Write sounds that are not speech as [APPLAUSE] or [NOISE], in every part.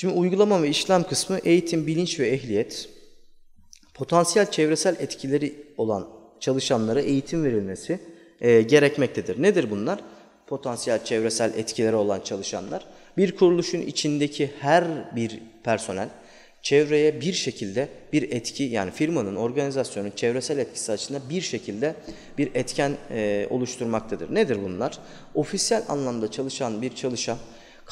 Şimdi uygulama ve işlem kısmı eğitim, bilinç ve ehliyet. Potansiyel çevresel etkileri olan çalışanlara eğitim verilmesi e, gerekmektedir. Nedir bunlar? Potansiyel çevresel etkileri olan çalışanlar. Bir kuruluşun içindeki her bir personel çevreye bir şekilde bir etki yani firmanın, organizasyonun çevresel etkisi açısından bir şekilde bir etken e, oluşturmaktadır. Nedir bunlar? Ofisyel anlamda çalışan bir çalışan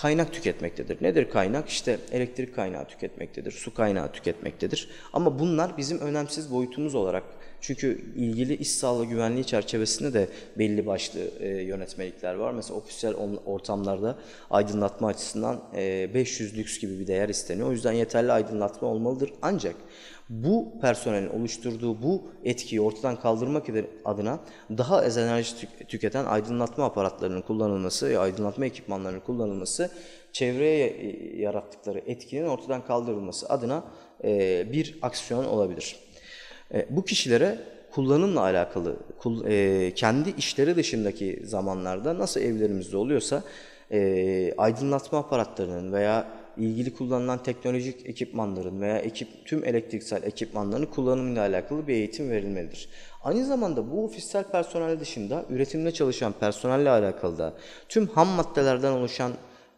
kaynak tüketmektedir. Nedir kaynak? İşte elektrik kaynağı tüketmektedir, su kaynağı tüketmektedir. Ama bunlar bizim önemsiz boyutumuz olarak çünkü ilgili iş sağlığı güvenliği çerçevesinde de belli başlı e, yönetmelikler var. Mesela ofisiyel ortamlarda aydınlatma açısından e, 500 lüks gibi bir değer isteniyor. O yüzden yeterli aydınlatma olmalıdır. Ancak bu personelin oluşturduğu bu etkiyi ortadan kaldırmak adına daha az enerji tüketen aydınlatma aparatlarının kullanılması ve aydınlatma ekipmanlarının kullanılması çevreye e, yarattıkları etkinin ortadan kaldırılması adına e, bir aksiyon olabilir. E, bu kişilere kullanımla alakalı kendi işleri dışındaki zamanlarda nasıl evlerimizde oluyorsa aydınlatma aparatlarının veya ilgili kullanılan teknolojik ekipmanların veya ekip, tüm elektriksel ekipmanların kullanımıyla alakalı bir eğitim verilmelidir. Aynı zamanda bu ofisel personel dışında üretimde çalışan personelle alakalı da tüm ham maddelerden oluşan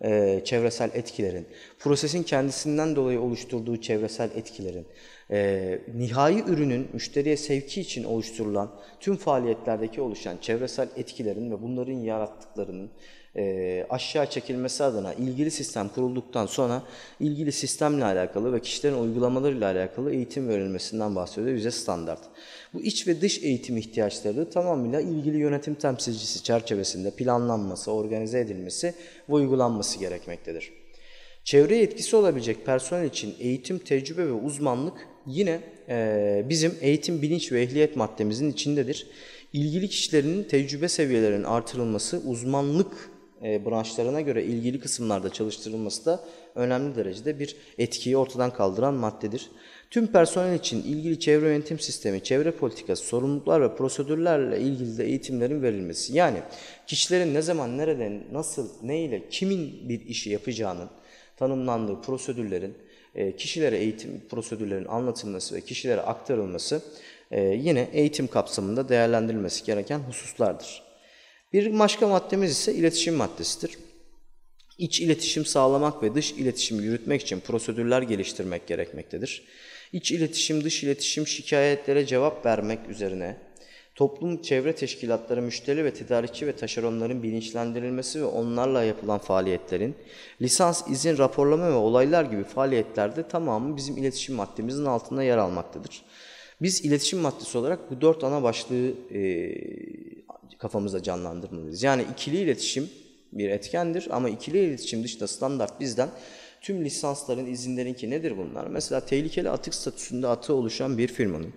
e, çevresel etkilerin, prosesin kendisinden dolayı oluşturduğu çevresel etkilerin, e, nihai ürünün müşteriye sevki için oluşturulan tüm faaliyetlerdeki oluşan çevresel etkilerin ve bunların yarattıklarının e, aşağı çekilmesi adına ilgili sistem kurulduktan sonra ilgili sistemle alakalı ve kişilerin uygulamalarıyla alakalı eğitim verilmesinden bahsediyor bize standart. Bu iç ve dış eğitim ihtiyaçları tamamıyla ilgili yönetim temsilcisi çerçevesinde planlanması, organize edilmesi ve uygulanması gerekmektedir. Çevreye etkisi olabilecek personel için eğitim, tecrübe ve uzmanlık yine e, bizim eğitim, bilinç ve ehliyet maddemizin içindedir. İlgili kişilerin tecrübe seviyelerinin artırılması, uzmanlık e, branşlarına göre ilgili kısımlarda çalıştırılması da önemli derecede bir etkiyi ortadan kaldıran maddedir. Tüm personel için ilgili çevre yönetim sistemi, çevre politikası, sorumluluklar ve prosedürlerle ilgili de eğitimlerin verilmesi. Yani kişilerin ne zaman, nereden, nasıl, ne ile, kimin bir işi yapacağının tanımlandığı prosedürlerin, e, kişilere eğitim prosedürlerin anlatılması ve kişilere aktarılması e, yine eğitim kapsamında değerlendirilmesi gereken hususlardır. Bir başka maddemiz ise iletişim maddesidir. İç iletişim sağlamak ve dış iletişimi yürütmek için prosedürler geliştirmek gerekmektedir. İç iletişim, dış iletişim şikayetlere cevap vermek üzerine toplum çevre teşkilatları, müşteri ve tedarikçi ve taşeronların bilinçlendirilmesi ve onlarla yapılan faaliyetlerin lisans, izin, raporlama ve olaylar gibi faaliyetlerde tamamı bizim iletişim maddemizin altında yer almaktadır. Biz iletişim maddesi olarak bu dört ana başlığı e, kafamızda canlandırmalıyız. Yani ikili iletişim bir etkendir ama ikili iletişim dışında standart bizden tüm lisansların, izinlerin ki nedir bunlar? Mesela tehlikeli atık statüsünde atığı oluşan bir firmanın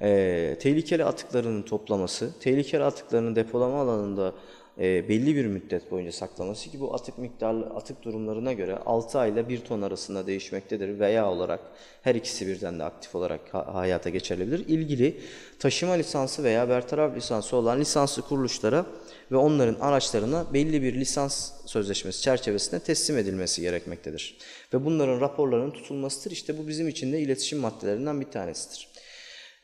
e, tehlikeli atıklarının toplaması, tehlikeli atıklarının depolama alanında e, belli bir müddet boyunca saklaması ki bu atık miktarlı atık durumlarına göre 6 ay ile 1 ton arasında değişmektedir veya olarak her ikisi birden de aktif olarak hayata geçirilebilir. İlgili taşıma lisansı veya bertaraf lisansı olan lisanslı kuruluşlara ve onların araçlarına belli bir lisans sözleşmesi çerçevesinde teslim edilmesi gerekmektedir. Ve bunların raporlarının tutulmasıdır. İşte bu bizim için de iletişim maddelerinden bir tanesidir.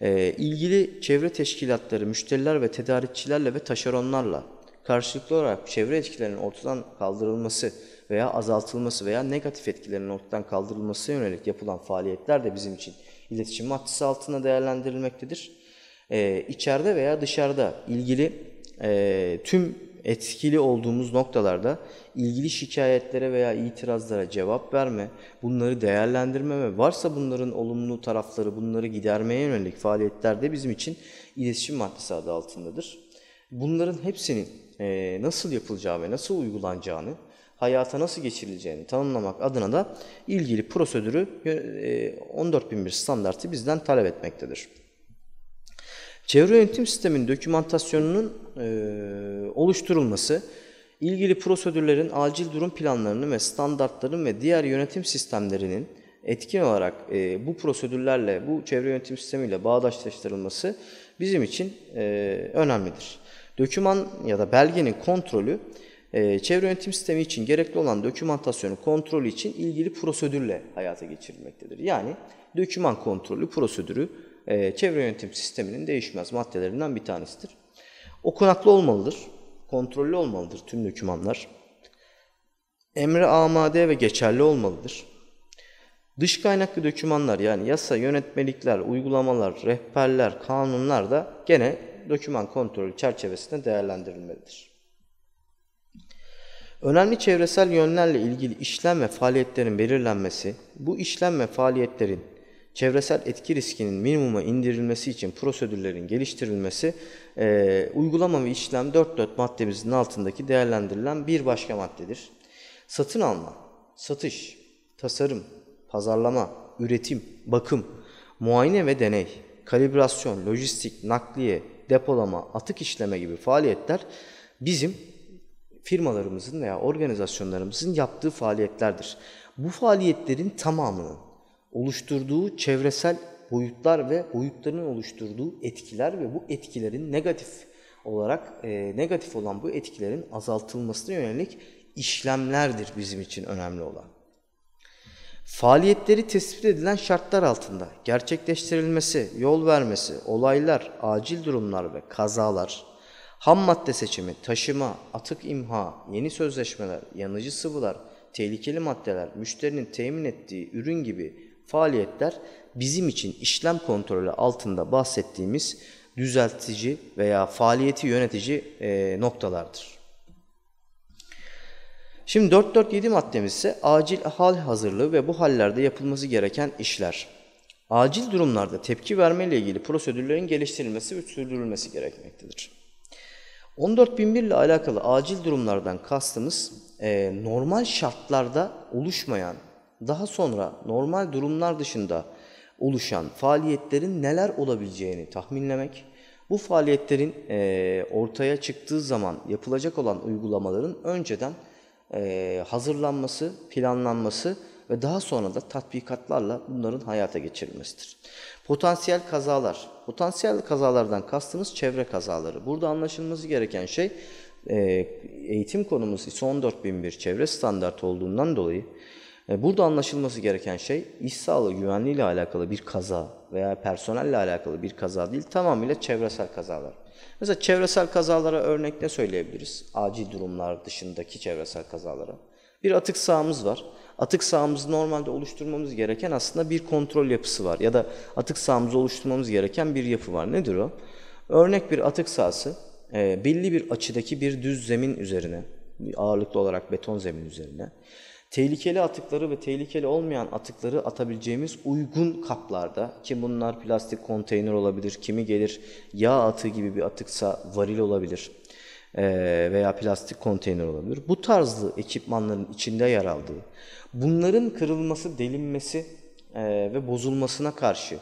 Ee, ilgili çevre teşkilatları, müşteriler ve tedarikçilerle ve taşeronlarla karşılıklı olarak çevre etkilerinin ortadan kaldırılması veya azaltılması veya negatif etkilerinin ortadan kaldırılması yönelik yapılan faaliyetler de bizim için iletişim maddesi altında değerlendirilmektedir. Ee, içeride veya dışarıda ilgili e, tüm etkili olduğumuz noktalarda ilgili şikayetlere veya itirazlara cevap verme, bunları değerlendirme ve varsa bunların olumlu tarafları bunları gidermeye yönelik faaliyetler de bizim için iletişim maddesi adı altındadır. Bunların hepsinin e, nasıl yapılacağı ve nasıl uygulanacağını, hayata nasıl geçirileceğini tanımlamak adına da ilgili prosedürü e, 14001 standartı bizden talep etmektedir. Çevre yönetim sisteminin dokümantasyonunun e, oluşturulması, ilgili prosedürlerin acil durum planlarının ve standartların ve diğer yönetim sistemlerinin etkin olarak e, bu prosedürlerle, bu çevre yönetim sistemiyle bağdaşlaştırılması bizim için e, önemlidir. Döküman ya da belgenin kontrolü e, çevre yönetim sistemi için gerekli olan dokümantasyonu kontrolü için ilgili prosedürle hayata geçirilmektedir. Yani doküman kontrolü prosedürü e, çevre yönetim sisteminin değişmez maddelerinden bir tanesidir. Okunaklı olmalıdır, kontrollü olmalıdır tüm dokümanlar. Emre amade ve geçerli olmalıdır. Dış kaynaklı dokümanlar yani yasa, yönetmelikler, uygulamalar, rehberler, kanunlar da gene doküman kontrolü çerçevesinde değerlendirilmelidir. Önemli çevresel yönlerle ilgili işlem ve faaliyetlerin belirlenmesi, bu işlem ve faaliyetlerin çevresel etki riskinin minimuma indirilmesi için prosedürlerin geliştirilmesi, e, uygulama ve işlem 4.4 maddemizin altındaki değerlendirilen bir başka maddedir. Satın alma, satış, tasarım, pazarlama, üretim, bakım, muayene ve deney, kalibrasyon, lojistik, nakliye, depolama, atık işleme gibi faaliyetler bizim firmalarımızın veya organizasyonlarımızın yaptığı faaliyetlerdir. Bu faaliyetlerin tamamının oluşturduğu çevresel boyutlar ve boyutların oluşturduğu etkiler ve bu etkilerin negatif olarak e, negatif olan bu etkilerin azaltılmasına yönelik işlemlerdir bizim için önemli olan. Faaliyetleri tespit edilen şartlar altında gerçekleştirilmesi, yol vermesi, olaylar, acil durumlar ve kazalar, ham madde seçimi, taşıma, atık imha, yeni sözleşmeler, yanıcı sıvılar, tehlikeli maddeler, müşterinin temin ettiği ürün gibi faaliyetler bizim için işlem kontrolü altında bahsettiğimiz düzeltici veya faaliyeti yönetici noktalardır. Şimdi 447 maddemiz ise acil hal hazırlığı ve bu hallerde yapılması gereken işler. Acil durumlarda tepki verme ile ilgili prosedürlerin geliştirilmesi ve sürdürülmesi gerekmektedir. 14.001 ile alakalı acil durumlardan kastımız e, normal şartlarda oluşmayan, daha sonra normal durumlar dışında oluşan faaliyetlerin neler olabileceğini tahminlemek, bu faaliyetlerin e, ortaya çıktığı zaman yapılacak olan uygulamaların önceden e, hazırlanması, planlanması ve daha sonra da tatbikatlarla bunların hayata geçirilmesidir. Potansiyel kazalar. Potansiyel kazalardan kastımız çevre kazaları. Burada anlaşılması gereken şey e, eğitim konumuz ISO 14001 çevre standart olduğundan dolayı e, burada anlaşılması gereken şey iş sağlığı güvenliği ile alakalı bir kaza veya personelle alakalı bir kaza değil tamamıyla çevresel kazalar. Mesela çevresel kazalara örnek ne söyleyebiliriz? Acil durumlar dışındaki çevresel kazalara. Bir atık sahamız var. Atık sahamızı normalde oluşturmamız gereken aslında bir kontrol yapısı var. Ya da atık sahamızı oluşturmamız gereken bir yapı var. Nedir o? Örnek bir atık sahası e, belli bir açıdaki bir düz zemin üzerine, ağırlıklı olarak beton zemin üzerine tehlikeli atıkları ve tehlikeli olmayan atıkları atabileceğimiz uygun kaplarda ki bunlar plastik konteyner olabilir, kimi gelir yağ atığı gibi bir atıksa varil olabilir veya plastik konteyner olabilir. Bu tarzlı ekipmanların içinde yer aldığı, bunların kırılması, delinmesi ve bozulmasına karşı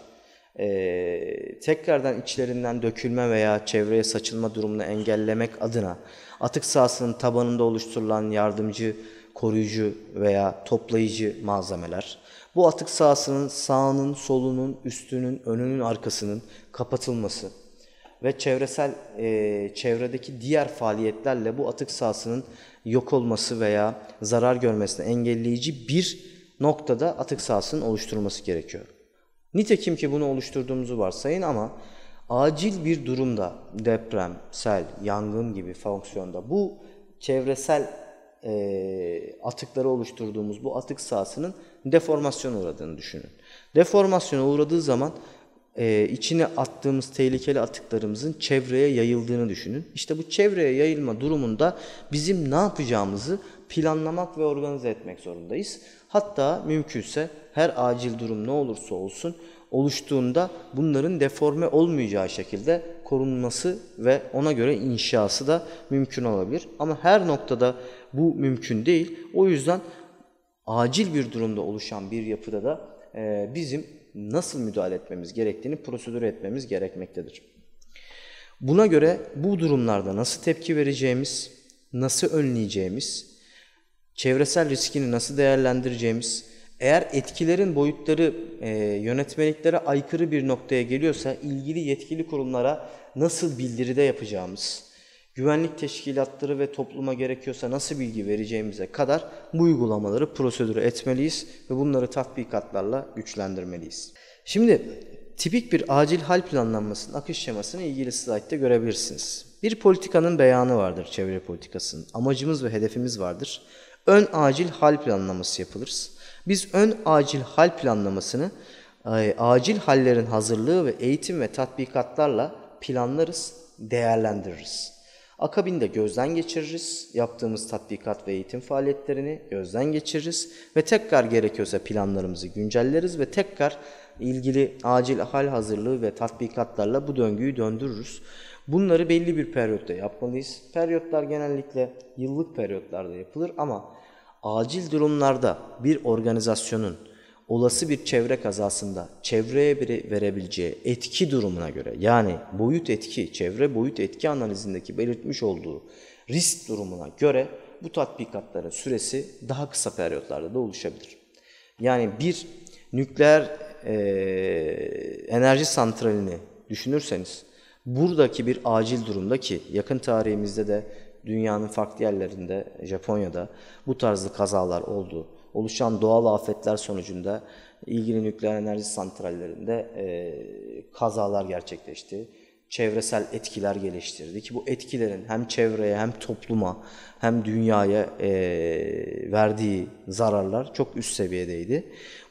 tekrardan içlerinden dökülme veya çevreye saçılma durumunu engellemek adına atık sahasının tabanında oluşturulan yardımcı koruyucu veya toplayıcı malzemeler. Bu atık sahasının sağının, solunun, üstünün, önünün, arkasının kapatılması ve çevresel e, çevredeki diğer faaliyetlerle bu atık sahasının yok olması veya zarar görmesini engelleyici bir noktada atık sahasının oluşturulması gerekiyor. Nitekim ki bunu oluşturduğumuzu varsayın ama acil bir durumda deprem, sel, yangın gibi fonksiyonda bu çevresel e, atıkları oluşturduğumuz bu atık sahasının deformasyona uğradığını düşünün. Deformasyona uğradığı zaman e, içine attığımız tehlikeli atıklarımızın çevreye yayıldığını düşünün. İşte bu çevreye yayılma durumunda bizim ne yapacağımızı planlamak ve organize etmek zorundayız. Hatta mümkünse her acil durum ne olursa olsun oluştuğunda bunların deforme olmayacağı şekilde korunması ve ona göre inşası da mümkün olabilir. Ama her noktada bu mümkün değil. O yüzden acil bir durumda oluşan bir yapıda da e, bizim nasıl müdahale etmemiz gerektiğini prosedür etmemiz gerekmektedir. Buna göre bu durumlarda nasıl tepki vereceğimiz, nasıl önleyeceğimiz, çevresel riskini nasıl değerlendireceğimiz, eğer etkilerin boyutları e, yönetmeliklere aykırı bir noktaya geliyorsa ilgili yetkili kurumlara nasıl bildiride yapacağımız, güvenlik teşkilatları ve topluma gerekiyorsa nasıl bilgi vereceğimize kadar bu uygulamaları prosedüre etmeliyiz ve bunları tatbikatlarla güçlendirmeliyiz. Şimdi tipik bir acil hal planlanmasının akış şemasını ilgili slaytta görebilirsiniz. Bir politikanın beyanı vardır çevre politikasının. Amacımız ve hedefimiz vardır. Ön acil hal planlaması yapılır. Biz ön acil hal planlamasını e, acil hallerin hazırlığı ve eğitim ve tatbikatlarla planlarız, değerlendiririz. Akabinde gözden geçiririz, yaptığımız tatbikat ve eğitim faaliyetlerini gözden geçiririz ve tekrar gerekiyorsa planlarımızı güncelleriz ve tekrar ilgili acil hal hazırlığı ve tatbikatlarla bu döngüyü döndürürüz. Bunları belli bir periyotta yapmalıyız. Periyotlar genellikle yıllık periyotlarda yapılır ama acil durumlarda bir organizasyonun olası bir çevre kazasında çevreye bir verebileceği etki durumuna göre yani boyut etki, çevre boyut etki analizindeki belirtmiş olduğu risk durumuna göre bu tatbikatların süresi daha kısa periyotlarda da oluşabilir. Yani bir nükleer e, enerji santralini düşünürseniz buradaki bir acil durumda ki yakın tarihimizde de dünyanın farklı yerlerinde Japonya'da bu tarzı kazalar oldu. Oluşan doğal afetler sonucunda ilgili nükleer enerji santrallerinde e, kazalar gerçekleşti. Çevresel etkiler geliştirdi ki bu etkilerin hem çevreye hem topluma hem dünyaya e, verdiği zararlar çok üst seviyedeydi.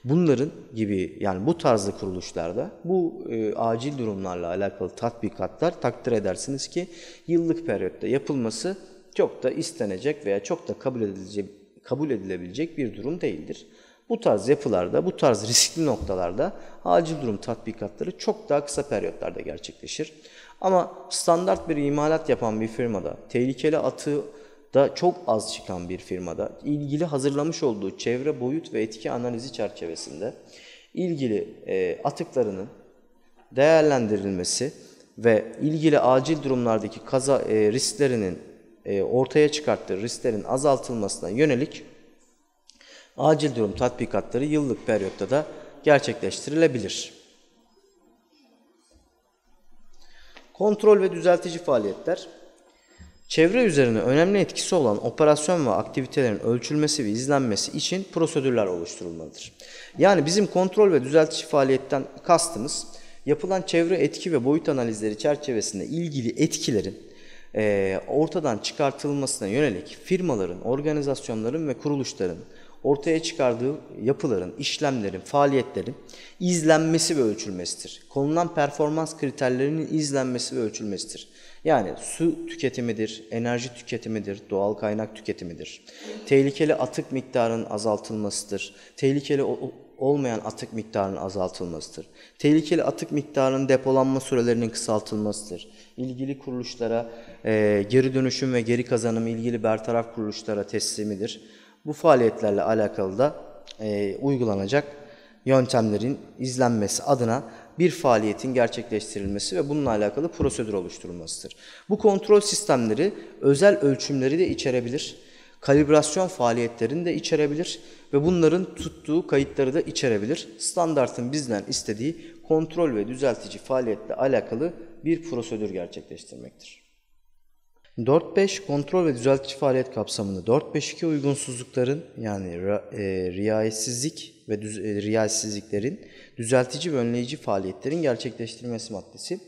Bunların gibi yani bu tarzda kuruluşlarda bu e, acil durumlarla alakalı tatbikatlar takdir edersiniz ki yıllık periyotta yapılması çok da istenecek veya çok da kabul edilecek, kabul edilebilecek bir durum değildir. Bu tarz yapılarda, bu tarz [LAUGHS] riskli noktalarda acil durum tatbikatları çok daha kısa periyotlarda gerçekleşir. Ama standart bir imalat yapan bir firmada tehlikeli atığı da çok az çıkan bir firmada ilgili hazırlamış olduğu çevre boyut ve etki analizi çerçevesinde ilgili e, atıklarının değerlendirilmesi ve ilgili acil durumlardaki kaza e, risklerinin e, ortaya çıkarttığı risklerin azaltılmasına yönelik acil durum tatbikatları yıllık periyotta da gerçekleştirilebilir. Kontrol ve düzeltici faaliyetler Çevre üzerine önemli etkisi olan operasyon ve aktivitelerin ölçülmesi ve izlenmesi için prosedürler oluşturulmalıdır. Yani bizim kontrol ve düzeltici faaliyetten kastımız yapılan çevre etki ve boyut analizleri çerçevesinde ilgili etkilerin e, ortadan çıkartılmasına yönelik firmaların, organizasyonların ve kuruluşların ortaya çıkardığı yapıların, işlemlerin, faaliyetlerin izlenmesi ve ölçülmesidir. Konulan performans kriterlerinin izlenmesi ve ölçülmesidir. Yani su tüketimidir, enerji tüketimidir, doğal kaynak tüketimidir. Tehlikeli atık miktarının azaltılmasıdır. Tehlikeli olmayan atık miktarının azaltılmasıdır. Tehlikeli atık miktarının depolanma sürelerinin kısaltılmasıdır. İlgili kuruluşlara e, geri dönüşüm ve geri kazanım ilgili bertaraf kuruluşlara teslimidir. Bu faaliyetlerle alakalı da e, uygulanacak yöntemlerin izlenmesi adına bir faaliyetin gerçekleştirilmesi ve bununla alakalı prosedür oluşturulmasıdır. Bu kontrol sistemleri özel ölçümleri de içerebilir, kalibrasyon faaliyetlerini de içerebilir ve bunların tuttuğu kayıtları da içerebilir. Standartın bizden istediği kontrol ve düzeltici faaliyetle alakalı bir prosedür gerçekleştirmektir. 4-5 kontrol ve düzeltici faaliyet kapsamında 4-5-2 uygunsuzlukların yani e, riayetsizlik ve düz, e, riayetsizliklerin düzeltici ve önleyici faaliyetlerin gerçekleştirilmesi maddesi.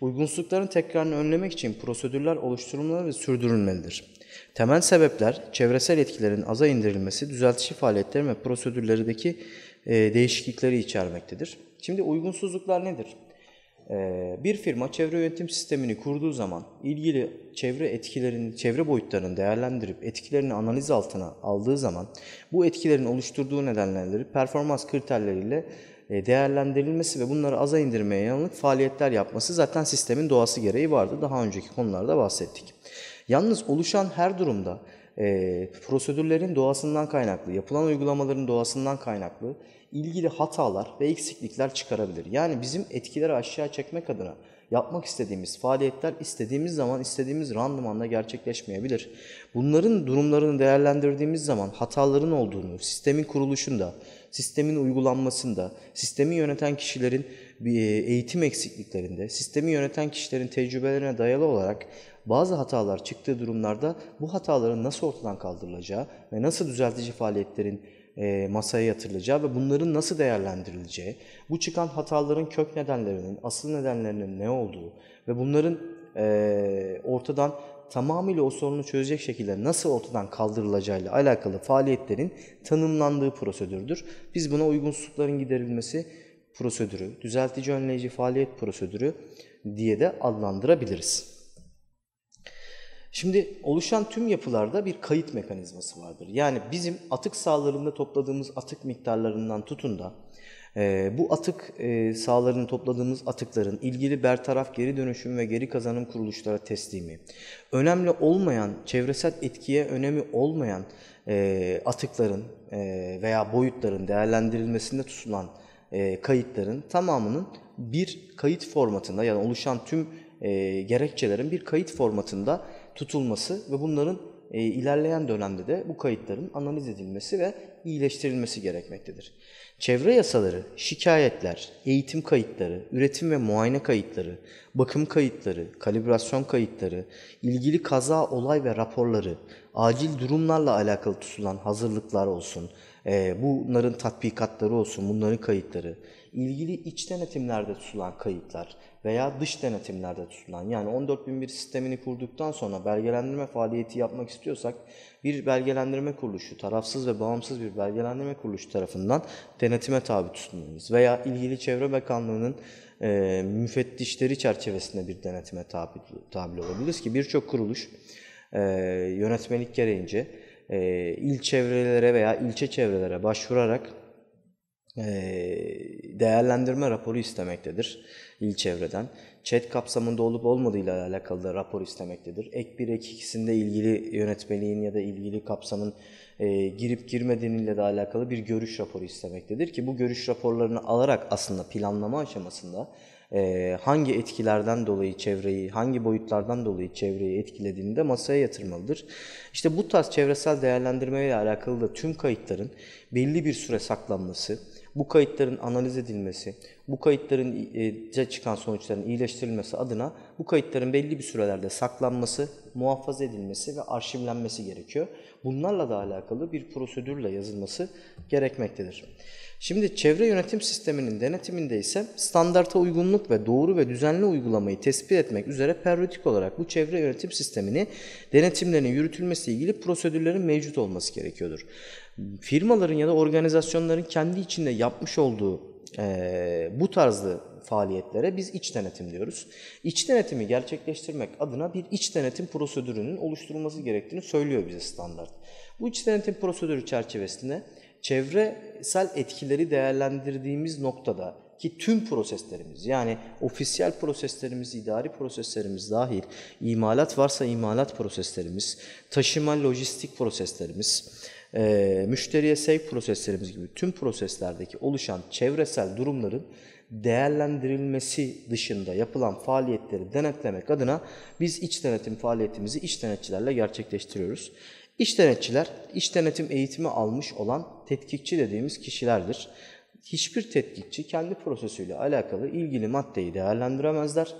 Uygunsuzlukların tekrarını önlemek için prosedürler oluşturulmalı ve sürdürülmelidir. Temel sebepler çevresel etkilerin aza indirilmesi, düzeltici faaliyetlerin ve prosedürlerdeki e, değişiklikleri içermektedir. Şimdi uygunsuzluklar nedir? Ee, bir firma çevre yönetim sistemini kurduğu zaman ilgili çevre etkilerini, çevre boyutlarını değerlendirip etkilerini analiz altına aldığı zaman bu etkilerin oluşturduğu nedenleri performans kriterleriyle e, değerlendirilmesi ve bunları aza indirmeye yönelik faaliyetler yapması zaten sistemin doğası gereği vardı. Daha önceki konularda bahsettik. Yalnız oluşan her durumda e, prosedürlerin doğasından kaynaklı, yapılan uygulamaların doğasından kaynaklı ilgili hatalar ve eksiklikler çıkarabilir. Yani bizim etkileri aşağı çekmek adına yapmak istediğimiz faaliyetler istediğimiz zaman istediğimiz randımanla gerçekleşmeyebilir. Bunların durumlarını değerlendirdiğimiz zaman hataların olduğunu, sistemin kuruluşunda, sistemin uygulanmasında, sistemi yöneten kişilerin bir eğitim eksikliklerinde, sistemi yöneten kişilerin tecrübelerine dayalı olarak bazı hatalar çıktığı durumlarda bu hataların nasıl ortadan kaldırılacağı ve nasıl düzeltici faaliyetlerin e, masaya yatırılacağı ve bunların nasıl değerlendirileceği, bu çıkan hataların kök nedenlerinin, asıl nedenlerinin ne olduğu ve bunların e, ortadan tamamıyla o sorunu çözecek şekilde nasıl ortadan kaldırılacağıyla alakalı faaliyetlerin tanımlandığı prosedürdür. Biz buna uygunsuzlukların giderilmesi prosedürü, düzeltici önleyici faaliyet prosedürü diye de adlandırabiliriz. Şimdi oluşan tüm yapılarda bir kayıt mekanizması vardır. Yani bizim atık sahalarında topladığımız atık miktarlarından tutun da e, bu atık e, sahalarını topladığımız atıkların ilgili bertaraf geri dönüşüm ve geri kazanım kuruluşlara teslimi, önemli olmayan, çevresel etkiye önemi olmayan e, atıkların e, veya boyutların değerlendirilmesinde tutulan kayıtların tamamının bir kayıt formatında yani oluşan tüm e, gerekçelerin bir kayıt formatında tutulması ve bunların e, ilerleyen dönemde de bu kayıtların analiz edilmesi ve iyileştirilmesi gerekmektedir. Çevre yasaları, şikayetler, eğitim kayıtları, üretim ve muayene kayıtları, bakım kayıtları, kalibrasyon kayıtları, ilgili kaza, olay ve raporları, acil durumlarla alakalı tutulan hazırlıklar olsun, e, bunların tatbikatları olsun, bunların kayıtları, ilgili iç denetimlerde tutulan kayıtlar veya dış denetimlerde tutulan yani 14001 sistemini kurduktan sonra belgelendirme faaliyeti yapmak istiyorsak bir belgelendirme kuruluşu, tarafsız ve bağımsız bir belgelendirme kuruluşu tarafından denetime tabi tutulmalıyız. Veya ilgili Çevre Bakanlığı'nın e, müfettişleri çerçevesinde bir denetime tabi, tabi olabiliriz ki birçok kuruluş e, yönetmelik gereğince e, il çevrelere veya ilçe çevrelere başvurarak değerlendirme raporu istemektedir il çevreden. Chat kapsamında olup olmadığıyla alakalı da rapor istemektedir. Ek 1, ek 2'sinde ilgili yönetmeliğin ya da ilgili kapsamın e, girip girmediğiyle de alakalı bir görüş raporu istemektedir ki bu görüş raporlarını alarak aslında planlama aşamasında hangi etkilerden dolayı çevreyi, hangi boyutlardan dolayı çevreyi etkilediğini de masaya yatırmalıdır. İşte bu tarz çevresel değerlendirme ile alakalı da tüm kayıtların belli bir süre saklanması, bu kayıtların analiz edilmesi, bu kayıtların e, çıkan sonuçların iyileştirilmesi adına bu kayıtların belli bir sürelerde saklanması, muhafaza edilmesi ve arşivlenmesi gerekiyor. Bunlarla da alakalı bir prosedürle yazılması gerekmektedir. Şimdi çevre yönetim sisteminin denetiminde ise standarta uygunluk ve doğru ve düzenli uygulamayı tespit etmek üzere periyodik olarak bu çevre yönetim sistemini denetimlerinin yürütülmesiyle ilgili prosedürlerin mevcut olması gerekiyordur. Firmaların ya da organizasyonların kendi içinde yapmış olduğu e, bu tarzlı faaliyetlere biz iç denetim diyoruz. İç denetimi gerçekleştirmek adına bir iç denetim prosedürünün oluşturulması gerektiğini söylüyor bize standart. Bu iç denetim prosedürü çerçevesinde çevresel etkileri değerlendirdiğimiz noktada ki tüm proseslerimiz yani ofisiyel proseslerimiz, idari proseslerimiz dahil, imalat varsa imalat proseslerimiz, taşıma lojistik proseslerimiz, e, müşteriye sevk proseslerimiz gibi tüm proseslerdeki oluşan çevresel durumların değerlendirilmesi dışında yapılan faaliyetleri denetlemek adına biz iç denetim faaliyetimizi iç denetçilerle gerçekleştiriyoruz. İç denetçiler, iç denetim eğitimi almış olan tetkikçi dediğimiz kişilerdir. Hiçbir tetkikçi kendi prosesüyle alakalı ilgili maddeyi değerlendiremezler.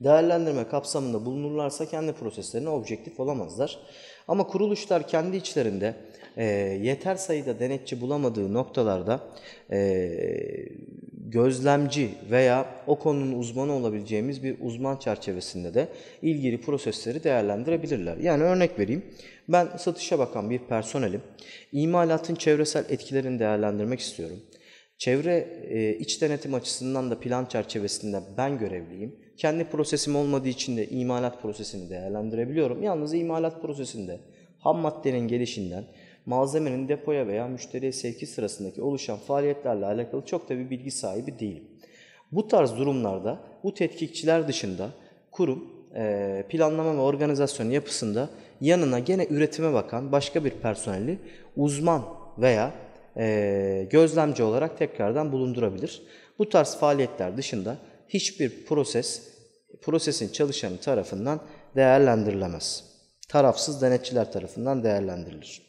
Değerlendirme kapsamında bulunurlarsa kendi proseslerine objektif olamazlar. Ama kuruluşlar kendi içlerinde e, yeter sayıda denetçi bulamadığı noktalarda e, gözlemci veya o konunun uzmanı olabileceğimiz bir uzman çerçevesinde de ilgili prosesleri değerlendirebilirler. Yani örnek vereyim. Ben satışa bakan bir personelim. İmalatın çevresel etkilerini değerlendirmek istiyorum. Çevre e, iç denetim açısından da plan çerçevesinde ben görevliyim. Kendi prosesim olmadığı için de imalat prosesini değerlendirebiliyorum. Yalnız imalat prosesinde ham maddenin gelişinden, malzemenin depoya veya müşteriye sevki sırasındaki oluşan faaliyetlerle alakalı çok da bir bilgi sahibi değilim. Bu tarz durumlarda bu tetkikçiler dışında kurum e, planlama ve organizasyon yapısında yanına gene üretime bakan başka bir personeli uzman veya e, gözlemci olarak tekrardan bulundurabilir. Bu tarz faaliyetler dışında hiçbir proses prosesin çalışanı tarafından değerlendirilemez. Tarafsız denetçiler tarafından değerlendirilir.